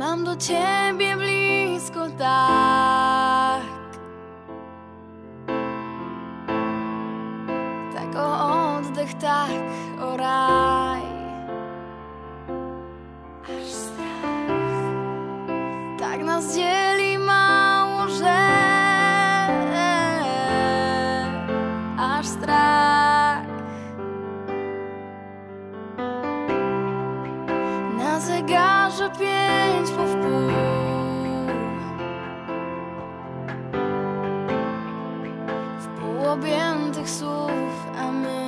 Mam do ciebie blisko tak. Tak o oddech, tak o raj. Aż strach Tak nas dzieli Zegarze pięć po wpół W pół objętych słów, a my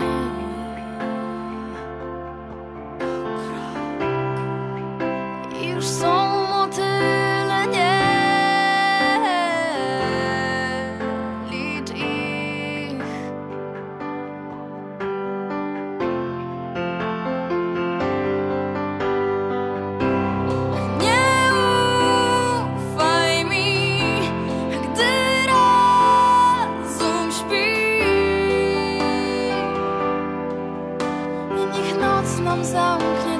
comes out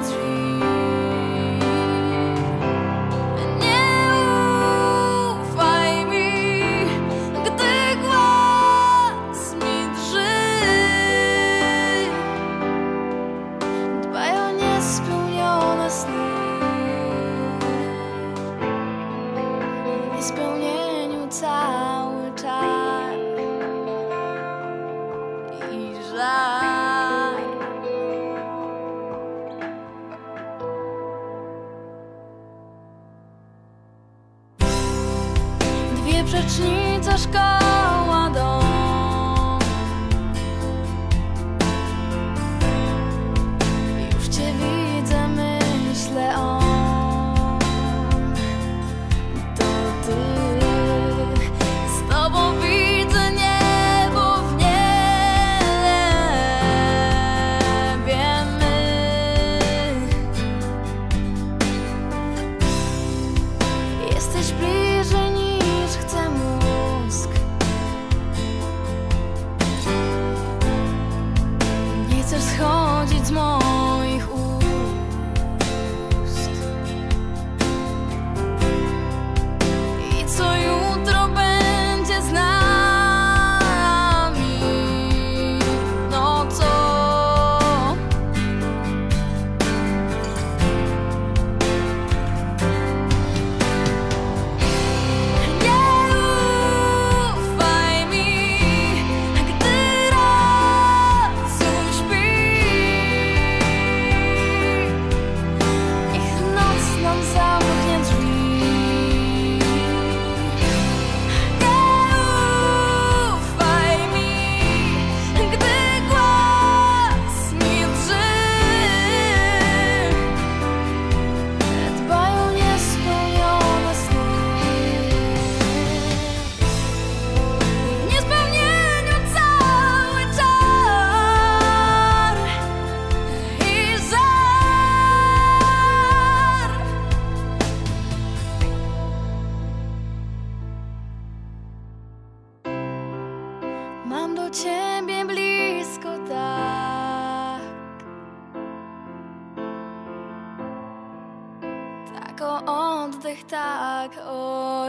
Dwie przecznice szkoła dom. Już cię widzę, myślę o To ty. Z tobą widzę niebo w niebie. My Jesteś bliżej schodzić z moich Mam do ciebie blisko tak. Tak o oddech, tak o